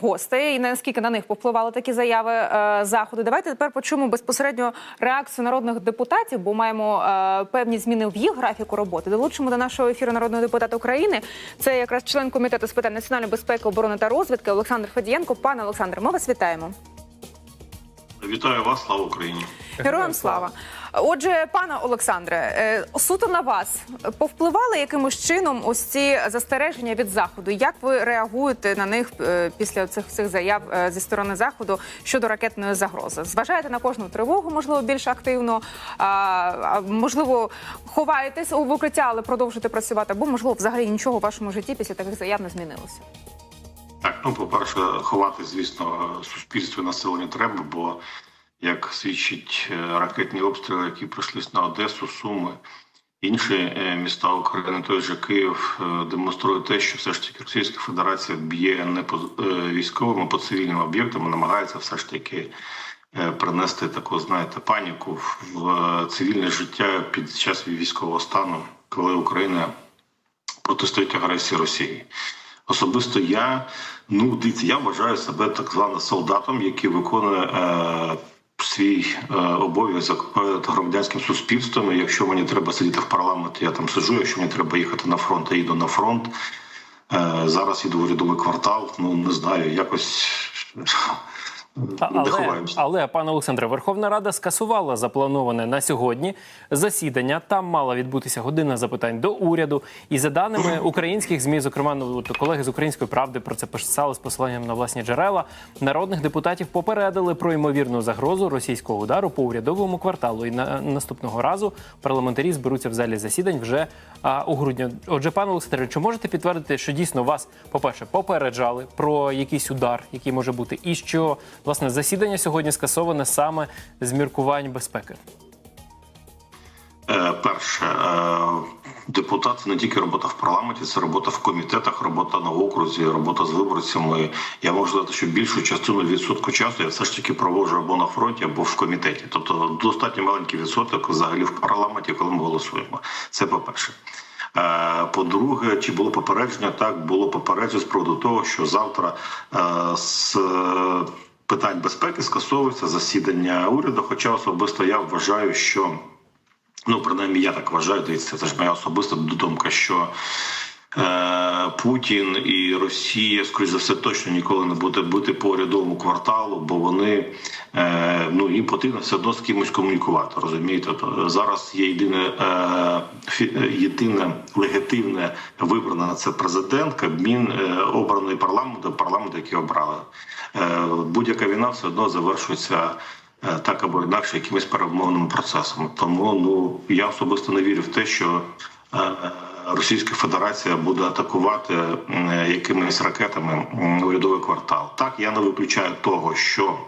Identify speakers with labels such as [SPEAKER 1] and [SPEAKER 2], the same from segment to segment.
[SPEAKER 1] гостей і наскільки на них повпливали такі заяви е, заходу. Давайте тепер почуємо безпосередньо реакцію народних депутатів, бо маємо е, певні зміни в їх графіку роботи. Долучимо до нашого ефіру народного депутата України. Це якраз член комітету з питань національної безпеки, оборони та розвідки Олександр Федієнко. Пане Олександре, ми вас вітаємо.
[SPEAKER 2] Вітаю вас, слава Україні.
[SPEAKER 1] Героям слава. Отже, пане Олександре, е, суто на вас повпливали якимось чином ось ці застереження від заходу. Як ви реагуєте на них е, після цих всіх заяв е, зі сторони заходу щодо ракетної загрози? Зважаєте на кожну тривогу, можливо, більш активно, можливо, ховаєтесь у укриття, але продовжуєте працювати, або можливо, взагалі нічого в вашому житті після таких заяв не змінилося.
[SPEAKER 2] Так, ну по-перше, ховати, звісно, суспільство і населення треба, бо як свідчить е, ракетні обстріли, які прийшлись на Одесу, Суми, інші е, міста України, той же Київ, е, демонструє те, що все ж таки Російська Федерація б'є не по військовим, а по цивільним об'єктам, намагається все ж таки. Принести таку, знаєте, паніку в- цивільне життя під час військового стану, коли Україна протистоїть агресії Росії. Особисто я, ну дивіться, я вважаю себе так званим солдатом, який виконує е, свій е, обов'язок перед громадянським суспільством. І якщо мені треба сидіти в парламенті, я там сиджу. Якщо мені треба їхати на фронт, я їду на фронт. Е, зараз іду в урядовий квартал. Ну не знаю, якось
[SPEAKER 3] Але, але пане Олександре, Верховна Рада скасувала заплановане на сьогодні засідання. Там мала відбутися година запитань до уряду. І за даними українських змі, зокрема, ну колеги з української правди про це писали з посиланням на власні джерела. Народних депутатів попередили про ймовірну загрозу російського удару по урядовому кварталу. І на наступного разу парламентарі зберуться в залі засідань вже а, у грудні. Отже, пане Олександре, чи можете підтвердити, що дійсно вас, по-перше, попереджали про якийсь удар, який може бути, і що власне засідання сьогодні скасоване саме з міркувань безпеки?
[SPEAKER 2] Е, Перше, е, депутат це не тільки робота в парламенті, це робота в комітетах, робота на окрузі, робота з виборцями. Я можу сказати, що більшу частину відсотку часу я все ж таки проводжу або на фронті, або в комітеті. Тобто достатньо маленький відсоток взагалі в парламенті, коли ми голосуємо. Це по-перше. Е, По-друге, чи було попередження? Так було попередження з приводу того, що завтра з питань безпеки скасовується засідання уряду. Хоча особисто я вважаю, що Ну, принаймні, я так вважаю, дивіться, це ж моя особиста думка, що Путін і Росія, скоріш за все, точно ніколи не буде бути по урядовому кварталу, бо вони е, ну їм потрібно все одно з кимось комунікувати. Розумієте, то зараз є єдине е, е, єдине легітимне вибране на це президент, Кабмін е, обраний парламентом, парламент, який обрали. Е, будь-яка війна все одно завершується е, так або інакше якимось перемовним процесом. Тому ну я особисто не вірю в те, що е, Російська Федерація буде атакувати якимись ракетами урядовий квартал. Так я не виключаю того, що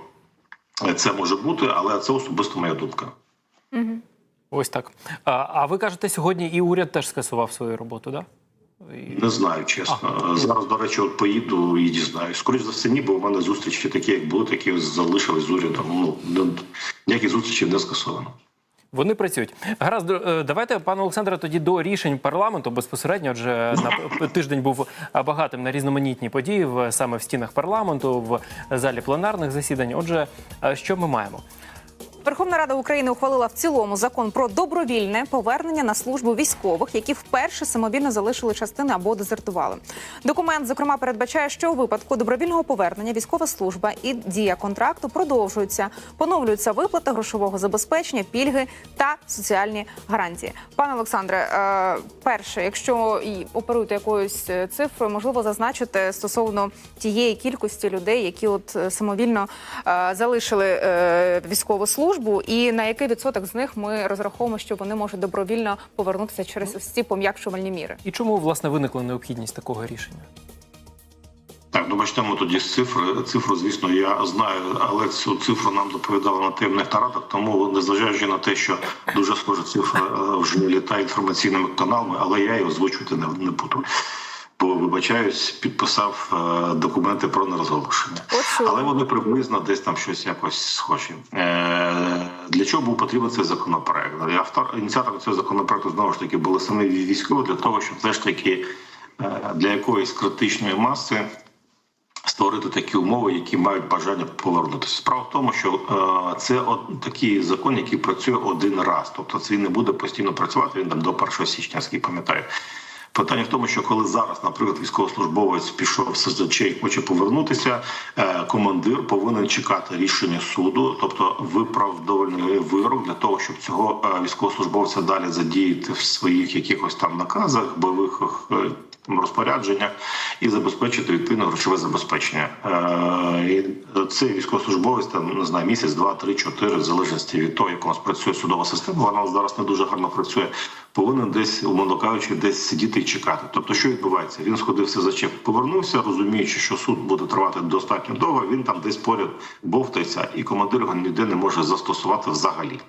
[SPEAKER 2] це може бути, але це особисто моя думка.
[SPEAKER 3] Ось так. А, а ви кажете, сьогодні і уряд теж скасував свою роботу, да? І-
[SPEAKER 2] Не знаю, чесно. Зараз, до речі, от поїду і дізнаюсь. Скоріше за все, ні, бо в мене зустрічі такі, як були, такі залишились з урядом. Ну ніякі зустрічі не скасовано.
[SPEAKER 3] Вони працюють. Гаразд, е, давайте, пане Олександре, тоді до рішень парламенту безпосередньо. Адже на тиждень був багатим на різноманітні події саме в стінах парламенту, в залі пленарних засідань. Отже, е, що ми маємо?
[SPEAKER 1] Верховна Рада України ухвалила в цілому закон про добровільне повернення на службу військових, які вперше самовільно залишили частини або дезертували. Документ зокрема передбачає, що у випадку добровільного повернення військова служба і дія контракту продовжуються, поновлюються виплати грошового забезпечення, пільги та соціальні гарантії. Пане Олександре, е, перше, якщо і оперуєте якоюсь е, цифрою, можливо зазначити стосовно тієї кількості людей, які от е, самовільно залишили військову службу, і на який відсоток з них ми розраховуємо, що вони можуть добровільно повернутися через ось ці пом'якшувальні міри.
[SPEAKER 3] І чому власне виникла необхідність такого рішення?
[SPEAKER 2] Так, ну почнемо тоді з цифри. Цифру, звісно, я знаю, але цю цифру нам доповідали на темних нарадах, тому незважаючи на те, що дуже схожа цифра вже літає інформаційними каналами, але я її озвучувати не, не буду. Бо вибачаюсь, підписав е, документи про нерозголошення. Але вони приблизно десь там щось якось схожі. Е, для чого був потрібен цей законопроект? Автор ініціатор цього законопроекту знову ж таки були самі військові для того, щоб все ж таки е, для якоїсь критичної маси створити такі умови, які мають бажання повернутися. Справа в тому, що е, це от такий закон, який працює один раз, тобто це не буде постійно працювати. Він там до 1 січня, наскільки пам'ятаю. Питання в тому, що коли зараз, наприклад, військовослужбовець пішов СЗЧ і хоче повернутися, е, командир повинен чекати рішення суду, тобто виправдовольний вирок для того, щоб цього е, військовослужбовця далі задіяти в своїх якихось там наказах, бойових е, розпорядженнях і забезпечити відповідно грошове забезпечення. І Цей військовослужбовець там не знаю місяць, два, три, чотири, в залежності від того, як у нас працює судова система. Вона зараз не дуже гарно працює. Повинен десь, умовно кажучи, десь сидіти і чекати. Тобто, що відбувається? Він сходив все зачеп, повернувся, розуміючи, що суд буде тривати достатньо довго. Він там десь поряд бовтається, і командир його ніде не може застосувати взагалі.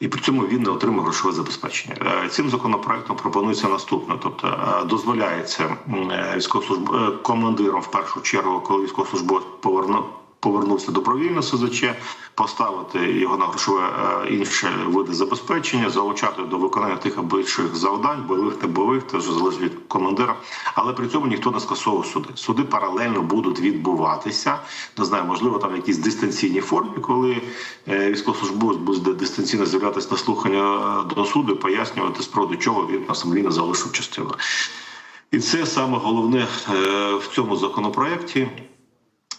[SPEAKER 2] І при цьому він не отримує грошове забезпечення. Е, Цим законопроектом пропонується наступне: тобто е, дозволяється е, військовослужб... командирам в першу чергу, коли військовослужбовець поверну... повернувся добровільно СЗЧ, поставити його на грошове е, інше види забезпечення, залучати до виконання тих або інших завдань, бойових та бойових, вже залежить від командира. Але при цьому ніхто не скасовує суди. Суди паралельно будуть відбуватися. Не знаю, можливо, там в якійсь дистанційній формі, коли е, військовослужбовець буде дистанційно з'являтися на слухання е, до суду, пояснювати з приводу чого він на самлінно залишив частину. І це саме головне в цьому законопроекті.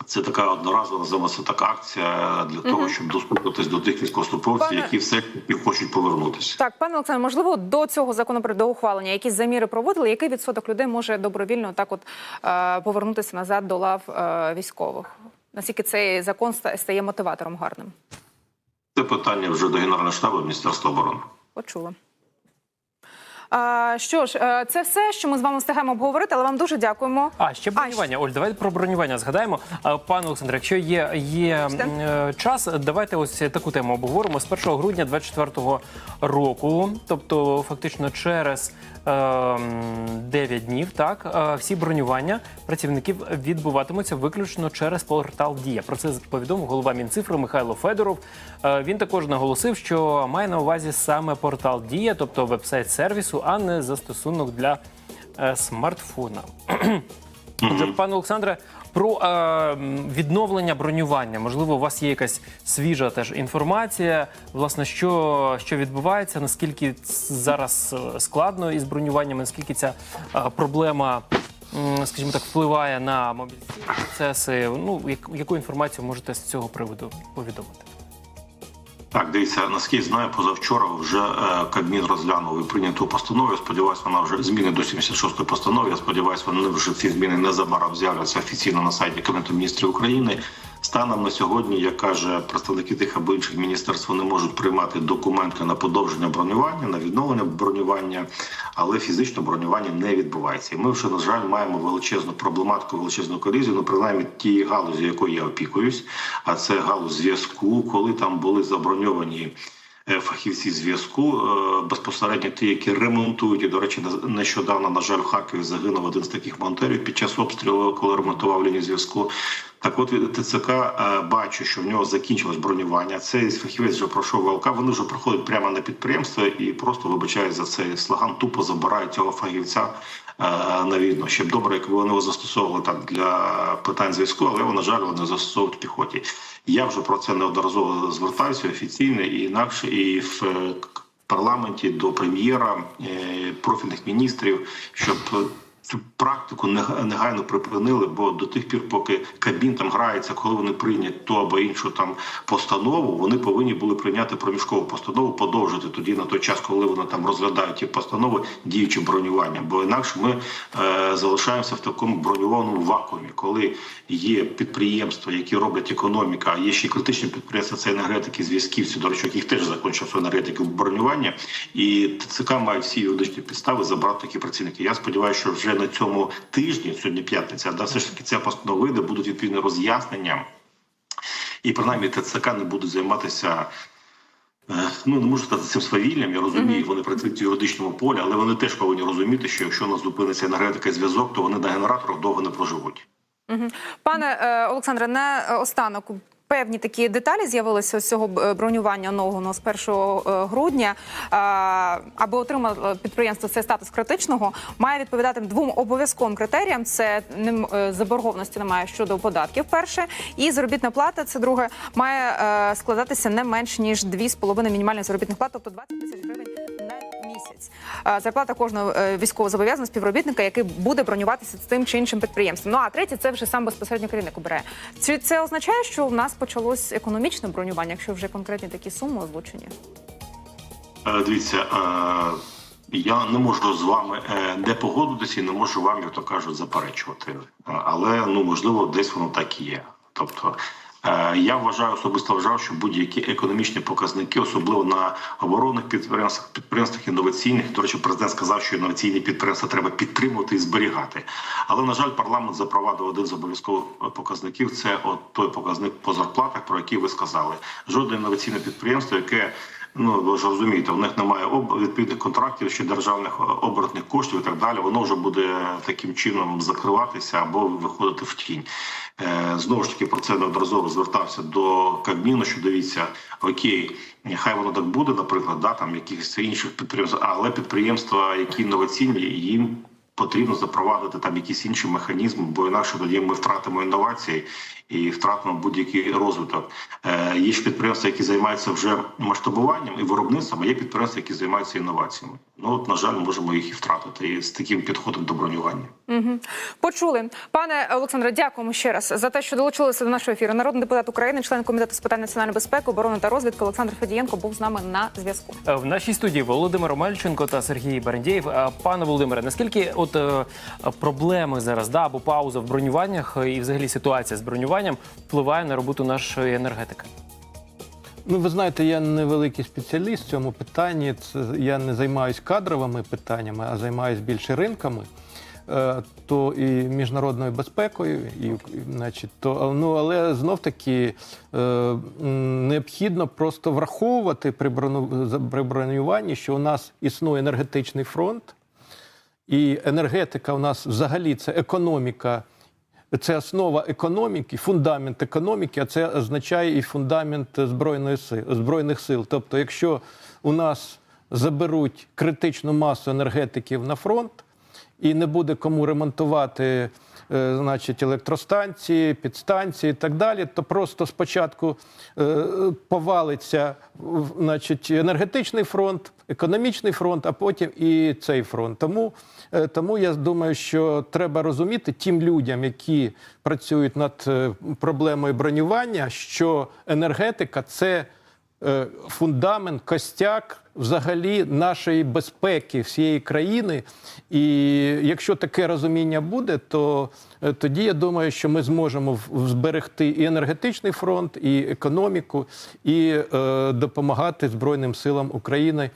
[SPEAKER 2] Це така одноразова називаємо це така акція для того, щоб достукатись до тих військовослужбовців,
[SPEAKER 1] Пане-
[SPEAKER 2] які все хочуть повернутися.
[SPEAKER 1] Так, пане Олександр, можливо, до цього законопроекту до ухвалення якісь заміри проводили. Який відсоток людей може добровільно так от е, повернутися назад до лав е, військових? Наскільки цей закон ста- стає мотиватором гарним?
[SPEAKER 2] Це питання вже до Генерального штабу Міністерства оборони.
[SPEAKER 1] Почула. А, що ж, е, це все, що ми з вами встигаємо обговорити, але вам дуже дякуємо.
[SPEAKER 3] А ще бронювання. Оль, давайте про бронювання згадаємо. Пане Олександре, якщо є, є е, час, давайте ось таку тему обговоримо. З 1 грудня 2024 року, тобто фактично через е, 9 днів, так е, всі бронювання працівників відбуватимуться виключно через портал Дія. Про це повідомив голова Мінцифри Михайло Федоров. Е, Він також наголосив, що має на увазі саме портал Дія, тобто вебсайт сервісу, а не застосунок для е, смартфона. Отже, пане Олександре, про е, відновлення бронювання. Можливо, у вас є якась свіжа теж інформація. Власне, що, що відбувається, наскільки зараз е, складно із бронюванням, наскільки ця е, проблема, м, скажімо так, впливає на мобілізаційні процеси. Ну, як- яку інформацію можете з цього приводу повідомити?
[SPEAKER 2] Так, дивіться, наскільки знаю, позавчора вже е, Кабмін розглянув і прийняту постанову. Я сподіваюся, вона вже зміни до 76-ї постанови. Я сподіваюся, вони вже ці зміни незабаром з'являться офіційно на сайті Кабінету міністрів України. Станом на сьогодні, як каже представники тих або інших міністерств, вони можуть приймати документи на подовження бронювання, на відновлення бронювання, але фізично бронювання не відбувається. І ми вже на жаль маємо величезну проблематику, величезну колізію, ну принаймні тієї галузі, якою я опікуюсь, а це галузь зв'язку, коли там були заброньовані. е, Фахівці зв'язку е, безпосередньо ті, які ремонтують. І до речі, нещодавно, на жаль, в Харкові загинув один з таких монтерів під час обстрілу, коли ремонтував лінію зв'язку. Так, от ТЦК е, бачу, що в нього закінчилось бронювання. Цей фахівець вже пройшов ВЛК. Вони вже проходять прямо на підприємство і просто вибачають за цей слоган. Тупо забирають цього фахівця е, на війну. Ще б добре, якби вони його застосовували так для питань зв'язку, але на жаль, вони застосовують в піхоті. Я вже про це неодноразово звертаюся офіційно і інакше, і в е, парламенті до прем'єра е, профільних міністрів, щоб е, цю практику нег- негайно припинили, бо до тих пір, поки Кабмін там грається, коли вони прийнять ту або іншу там постанову, вони повинні були прийняти проміжкову постанову, подовжити тоді на той час, коли вони там розглядають ті постанови, діючи бронювання. Бо інакше ми е, залишаємося в такому броньованому вакуумі, коли є підприємства, які роблять економіка, є ще критичні підприємства, це енергетики, зв'язківці, до речі, яких теж закінчив енергетики бронювання, і ТЦК мають всі юридичні підстави забрати такі працівники. Я сподіваюся, що вже на цьому тижні, сьогодні п'ятниця, да, все ж таки ця постанова вийде, будуть відповідні роз'яснення, і принаймні ТЦК не будуть займатися. е, Ну, не можу сказати цим свавіллям, я розумію, вони працюють в юридичному полі, але вони теж повинні розуміти, що якщо у нас зупиниться енергетика і зв'язок, то вони на генераторах довго не проживуть.
[SPEAKER 1] Пане е, Олександре, на е, останок Певні такі деталі з'явилися з цього е, бронювання нового з 1 е, грудня. Аби отримало підприємство цей статус критичного, має відповідати двом обов'язковим критеріям: це е, заборгованості немає щодо податків. Перше, і заробітна плата. Це друге має складатися не менш ніж 2,5 мінімальних заробітних плат, тобто 20 тисяч гривень місяць. Зарплата кожного е, військовозобов'язаного співробітника, який буде бронюватися з тим чи іншим підприємством. Ну а третє, це вже сам безпосередньо керівник обирає. Чи це означає, що в нас почалось економічне бронювання, якщо вже конкретні такі суми озвучені?
[SPEAKER 2] Е, Дивіться, е, я не можу з вами не погодитися і не можу вам, як то кажуть, заперечувати. Але ну можливо, десь воно так і є. Тобто. Е, Я вважаю особисто вважав, що будь-які економічні показники, особливо на оборонних підприємствах, підприємствах інноваційних. До речі, президент сказав, що інноваційні підприємства треба підтримувати і зберігати. Але на жаль, парламент запровадив один з обов'язкових показників. Це от той показник по зарплатах, про який ви сказали. Жодне інноваційне підприємство, яке Ну ви ж розумієте, у них немає відповідних контрактів ще державних е, оборотних коштів і так далі. Воно вже буде таким чином закриватися або виходити в тінь. Е, знову ж таки про це неодноразово звертався до Кабміну, що дивіться, окей, хай воно так буде, наприклад, да там якихось інших підприємств, але підприємства, які інноваційні, їм потрібно запровадити там якісь інші механізми, бо інакше тоді ми втратимо інновації і втратимо будь-який розвиток. Е, є ж підприємства, які займаються вже масштабуванням і виробництвом, а є підприємства, які займаються інноваціями. Ну от на жаль, можемо їх і втратити і з таким підходом до бронювання.
[SPEAKER 1] Угу. Почули, пане Олександре, дякуємо ще раз за те, що долучилися до нашого ефіру. Народний депутат України, член комітету з питань національної безпеки, оборони та розвідки Олександр Федієнко був з нами на зв'язку.
[SPEAKER 3] Е, В нашій студії Володимир Омельченко та Сергій Берендєєв. Е, Пане Володимире, наскільки от проблеми зараз да або пауза в бронюваннях і взагалі ситуація з бронюванням впливає на роботу нашої енергетики?
[SPEAKER 4] Ну, ви знаєте, я не великий спеціаліст в цьому питанні. Це я не займаюся кадровими питаннями, а займаюся більше ринками. Е, То і міжнародною безпекою, і, значить, то ну але знов таки е, необхідно просто враховувати при при бронюванні, що у нас існує енергетичний фронт, і енергетика у нас взагалі це економіка, це основа економіки, фундамент економіки, а це означає і фундамент збройної сил, збройних сил. Тобто, якщо у нас заберуть критичну масу енергетиків на фронт і не буде кому ремонтувати. Е, Значить, електростанції, підстанції і так далі, то просто спочатку е, повалиться значить, енергетичний фронт, економічний фронт, а потім і цей фронт. Тому, е, тому я думаю, що треба розуміти тим людям, які працюють над проблемою бронювання, що енергетика це фундамент, костяк взагалі нашої безпеки всієї країни. І якщо таке розуміння буде, то е, тоді я думаю, що ми зможемо зберегти і енергетичний фронт, і економіку, і е, допомагати Збройним силам України.